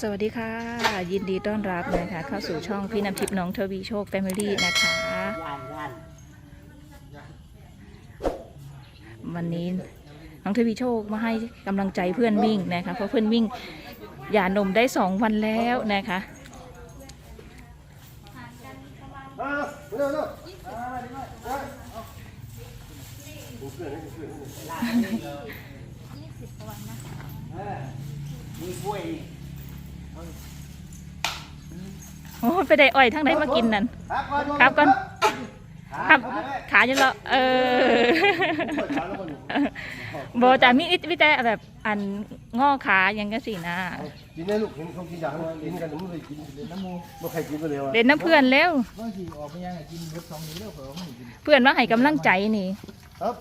สวัสดีค่ะ ยินดีต้อนรับนะคะ เข้าสู่ช่องพี่น้ำทิพย์น้องทวีโชคแฟมิลี่นะคะ วันนี้น้องทวีโชคมาให้กำลังใจเพื่อนวิ่งนะคะ เพราะเพื่อนวิ่งหย่านมได้สองวันแล้วนะคะอ่าเร็วเร็วมีกล้วยนี่ โอ้ไปได้อ้อยทั้งไหนมากินนั่นครับก่อนครับก่อนครับขาจะเลาะเออโบแต่มีอิวิแต่แบบอันงอขายังก็สินะกินได้ลูกเห็นเขากินอย่างนั้นกินกันไม่เคยกินเลยน้ำมูไม่เคยกินไปเลยว่ะเล่นน้ำเพื่อนแล้วบางทีออกไปยังกินเบิดสองนิ้วแล้วเผื่อไม่กินเพื่อนมาให้กำลังใจนี่ครับ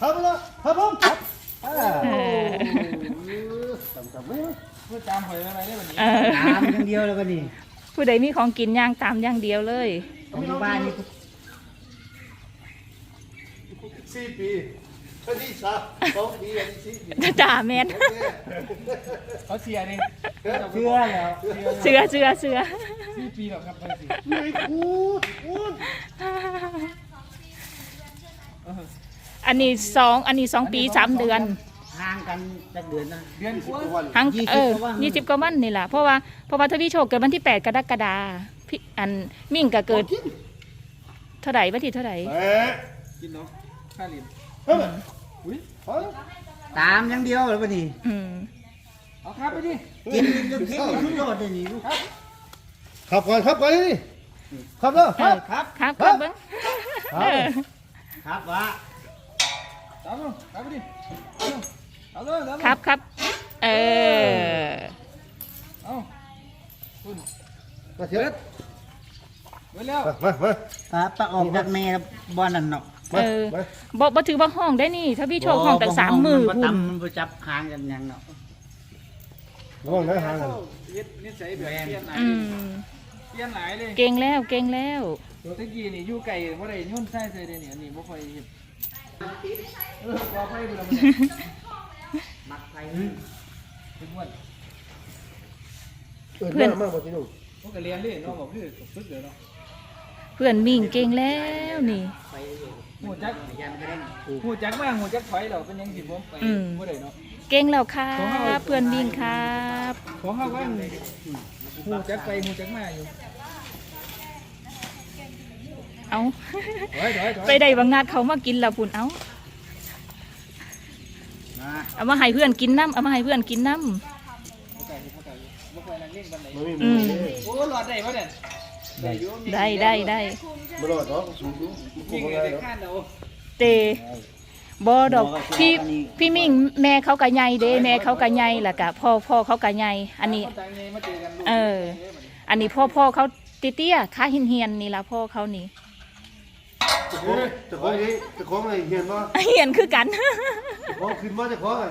ครับแล้วครับผมครับอ่าเออจำจำไม่ไหมเพื่อตามหอยอะไรได้แบบนี้เออน้ำอย่างเดียวแล้วก็นี่ ผู้ใดมีของกินย่างตามอย่างเดียวเลยของอยู่บ้านนี่สี่ปีอันนี้สามสองปีอันนี้สี่ปีจ่าแมนเขาเสียนี่เชื่อแล้วเสือเสือเสือสี่ปีหรอกครับไปสิไม่พูดพูดอันนี้สองอันนี้สองปีสามเดือน ห่างกันจักเดือนนะเดือนกว่าวันทั้งยี่สิบเออกว่าวันยี่สิบกว่าวันนี่แหละเพราะว่าเพราะว่าทวีโชคเกิดวันที่แปดกรกฎาพี่อันมิ่งก็เกิดเท่าไหร่วันที่เท่าไหร่แหมกินเนาะข้าลินเฮ้ยอุ้ยพอแล้วตามอย่างเดียวแล้วก็นี่อืมเอาครับไปดิกินจนเที่ยงทุกโดดเลยนี่ลูกขับก่อนขับก่อนนี่ขับแล้วเอครับอครับครับเบิ้งครับ เออครับวะตามลงครับไปดิเอา เลยตามครับครับเออเอามาเถอะไว้แล้วมามาครับปะออกจากแม่บ้านนั่นเนาะมาเออมาบ่บ่ถือว่าห้องได้นี่ทวีโชคห้องแต่สามมือมันคุณตำมันประจับหางกันยังเนาะระวังนะห่างกันเฮ็ดนิสัยแบบเปลี่ยนหลายอืมเปลี่ยนหลายเลยเก่งแล้วเก่งแล้วตัวตะกี้นี่อยู่ไก่ว่าได้ยุ่นไส้ใส่เลยเนี่ยนี่บ่ค่อยเฮ็ดเออว่าไปบ่ละมันมัก ไผ่ถึงวันเพื่อนมากกว่าที่นู่นพวกก็เรียนเลยเนาะบอกคือฝึกเด้อเนาะเพื่อนวิ่งเก่งแล้วนี่ ไปหูจักยันไปได้หูจักมากหูจักถอยเราเป็นยังสิผมไปอืม บ่ได้เนาะ เก่งแล้วครับ เพื่อนวิ่งครับ ของเขาว่าหูจักไปหูจักมาอยู่เอา ถอยถอยถอยไปได้บางนาดเขามากินแล้วพุ่นเอานะ เอามาให้เพื่อนกินน้ำเอามาให้เพื่อนกินน้บ่ไกลบ่ไกลบ่ค่อยนั่งเล่นบันไดมันไม่ำมีอืมโอ้หลอดได้บ่เนี่ยได้อยู่ได้ได้ได้ไม่รอดหรอกสูงสูงกูยิงไม่ไงได้ได้หรอกข้านเอาเตบอดอกพี่พี่มิ่งแม่เขากะใหญ่เด้แม่เขากะใหญ่แล้วกะพ่อพ่อเขากะใหญ่อันนี้ต่างไงมาเจอกันเออ อันนี้พ่อพ่อเขาเตี้ยๆขาเหียนเหียนๆนี่ละพ่อเขานี่ จะของจะของนี้จะของอะไรเห็นว่าเหียนคือกันจะของขึ้นมาจะของอะ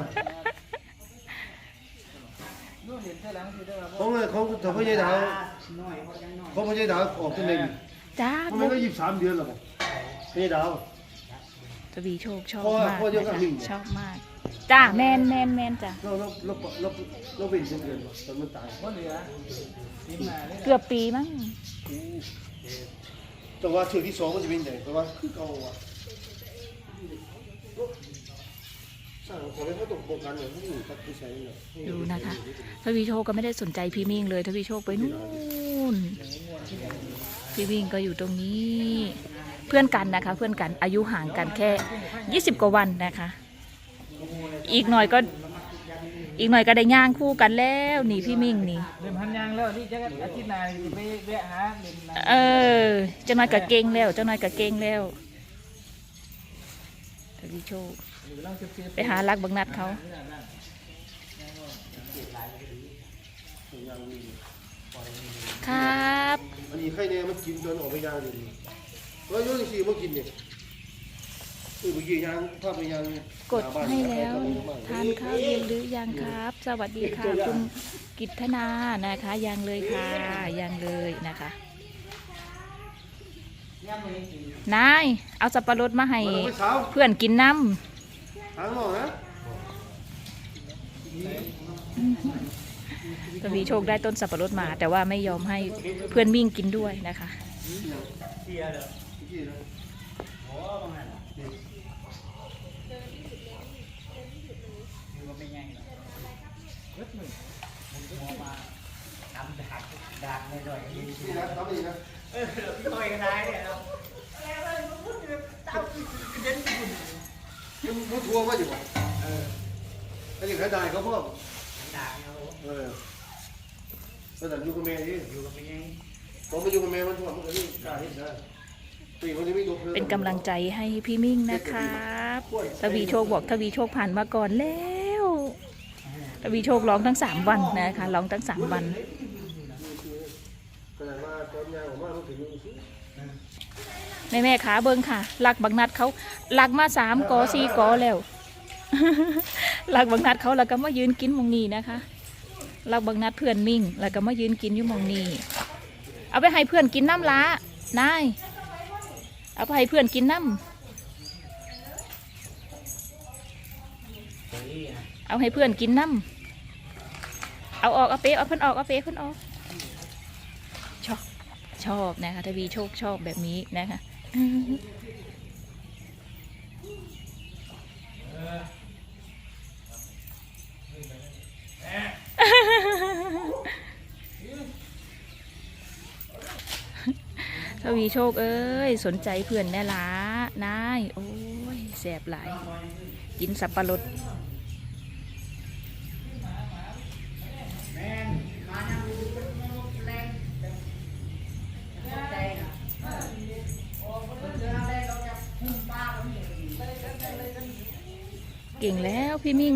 นู่นเห็นเท่าหลังสิได้ว่าของอะไรของแต่พ่อใหญ่ดาวน้อยเพราะยังน้อยของพ่อใหญ่ดาวออกตัวเองจ้ามันก็ยี่สิบสามเดือนแล้วพ่อใหญ่ดาวทวีโชคชอบพ่อมากพ่อเดียวกับนะคะมิ่งชอบมากจ้าแมนแมนแมนจ้ะเราเราเราเราเราเป็นเดือนตอนมันตายบ่เหลือทีมมาเลยเกือบปีมั้ง แต่ว่าเชือกที่สองมันจะเป็นใหญ่แต่ว่าคือเก่าอะสร้างของเขาตกโครงการเนี่ยเขาอยู่กับผู้ใช้เนี่ยดูนะคะ ทวีโชคก็ไม่ได้สนใจพี่มิ่งเลย ทวีโชคไปนู่น พี่มิ่งก็อยู่ตรงนี้ เพื่อนกันนะคะ เพื่อนกันอายุห่างกันแค่ 20 กว่าวันนะคะ อีกหน่อยก็ อีกหน่อยก็ได้ย่างคู่กันแล้วนี่พี่มิ่งนี่ เริ่มหันยางแล้วนี่จะอาทิตย์หน้าสิไปแวะหาเล่นน้เออเจ้าน้อยกับเก่งแล้วเจ้าน้อยกับเก่งแล้วทวีโชคำหรือเราเสียไปหารักบังนัดเขา ครับ อันนี้ไข่เนี่ยมันกินจนออกไปยางเลยแล้วโยนสี่มันกินเนี่ย คือเมื่อกี้ยางภาพไปยางกดให้แล้วทานข้าวเย็นหรือยังครับ สวัสดีค่ะคุณกิตธนานะคะ ยังเลยค่ะยังเลยนะคะนายเอาสับปะรดมาให้มันไม่เช้าเพื่อนกินน้ทางนอกนะำทวีโชคได้ต้นสับปะรดมา แต่ว่าไม่ยอมให้เพื่อนมิ่งกินด้วยนะคะ เสียเลย กี่นะ โอ้บางนั้นอยู่ก็ไม่ยังหรอกหัวมาดำ ดักดักเลยด้วยนี่นะทำนี่นะเออพี่ต้อยกันได้เนี่ยเรายังมุดทัวร์มาอยู่วะเออไอ้นี่ขายได้เขาพ่อดักเราเออตอนนั้นอยู่กับแม่ที่อยู่ก็ไม่ยังตอนมาอยู่กับแม่มันทั่วมันก็นี่กล้าเห็นได้ปีมันจะไม่ดูเป็นกำลังใจให้พี่มิ่งนะครับทวีโชคบอกทวีโชคผ่านมาก่อนแล้วทวีโชคร้องทั้งสามวันนะคะร้องทั้งสามวัน แม่แม่ขาเบิงค่ะลักบักนัดเขาลักมาสามกอสี่กอแล้วลักบักนัดเขาแล้วก็มายืนกินหมองนี้นะคะลักบักนัดเพื่อนมิ่งแล้วก็มายืนกินอยู่หมองนี้เอาไปให้เพื่อนกินน้ำล้านายเอาไปให้เพื่อนกินน้ำเอาให้เพื่อนกินน้ำเอาออกเอาเป๊ะเอาเพื่อนออกเอาเป๊ะเพื่อนออกชอบ ชอบนะคะทวีโชคชอบแบบนี้นะคะทวีโชคเอ้ย สนใจเพื่อนแน่ละนาย โอ้ยแสบหลาย กินสับปะรด เก่งแล้วพี่มิ่ง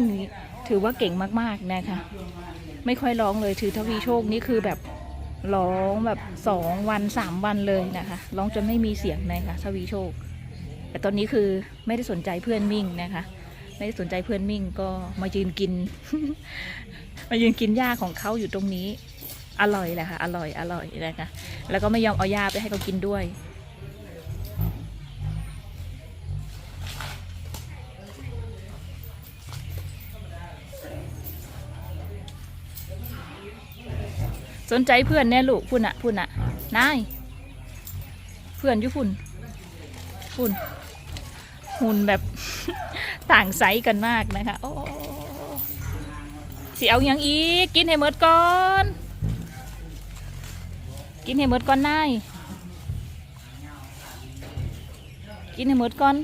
ถือว่าเก่งมากๆนะคะ ไม่ค่อยร้องเลยถือทวีโชคนี่คือแบบร้องแบบสองวันสามวันเลยนะคะร้องจนไม่มีเสียงนะคะทวีโชค แต่ตอนนี้คือไม่ได้สนใจเพื่อนมิ่งนะคะ ไม่ได้สนใจเพื่อนมิ่งก็มายืนกิน มายืนกินหญ้าของเขาอยู่ตรงนี้ อร่อยแหละค่ะอร่อยอร่อยนะคะแล้วก็ไม่ยอมเอาหญ้าไปให้เขากินด้วย สนใจเพื่อนแน่ลูกพุ่นอะพุ่นอะนาย เพื่อนอยู่พุ่น พุ่น หุ่นแบบ ต่างไซส์กันมากนะคะ โอ้สิเอาอยังอีก กินให้หมดก่อน กินให้หมดก่อนนาย กินให้หมดก่อน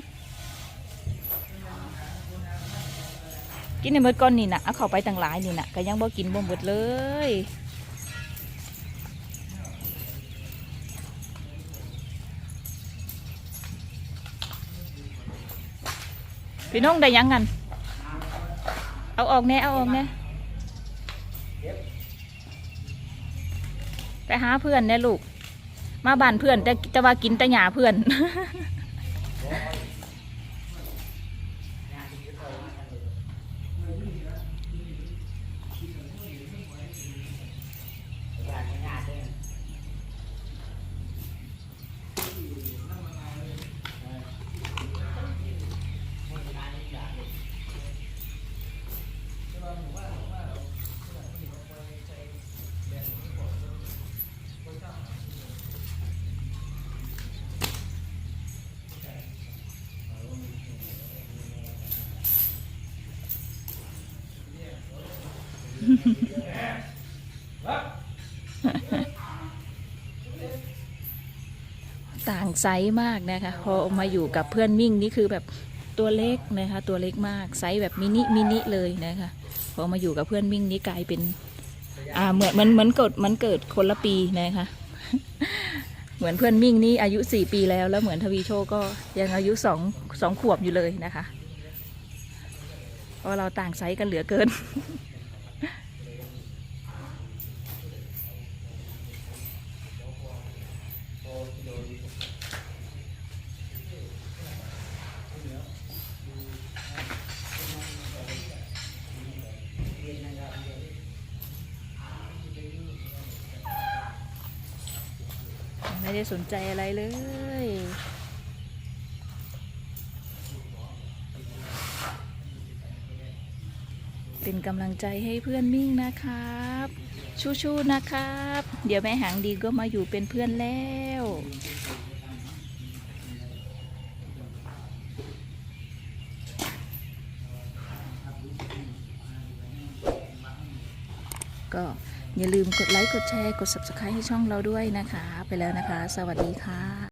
กินให้หมดก่อนนี่นะเอาเข้าไปต่างหลายนี่นะก็ยังบ่กินบ่หมดเลย พี่น้องได้ยังกัน เอาออกแน่เอาออกแน่ไปหาเพื่อนแน่ลูก มาบ้านเพื่อนแต่แต่ว่ากินแต่หยาเพื่อน ต่างไซส์มากนะคะ พอมาอยู่กับเพื่อนมิ่งนี่คือแบบตัวเล็กนะคะ ตัวเล็กมากไซส์แบบมินิมินิเลยนะคะ พอมาอยู่กับเพื่อนมิ่งนี่กลายเป็นอ่าเหมือนมือนเหมือนเกิดมันเกิดคนละปีนะคะ เหมือนเพื่อนมิ่งนี่อายุสี่ปีแล้วแล้วเหมือนทวีโชก็ยังอายุสองสองขวบอยู่เลยนะคะเพราะเราต่างไซส์กันเหลือเกิน ไม่ได้สนใจอะไรเลยเป็นกำลังใจให้เพื่อนมิ่งนะครับ ชูๆนะครับ เดี๋ยวแม่หางดีก็มาอยู่เป็นเพื่อนแล้ว ก็อย่าลืมกดไลค์ กดแชร์ กด subscribe ให้ช่องเราด้วยนะคะ ไปแล้วนะคะ สวัสดีค่ะ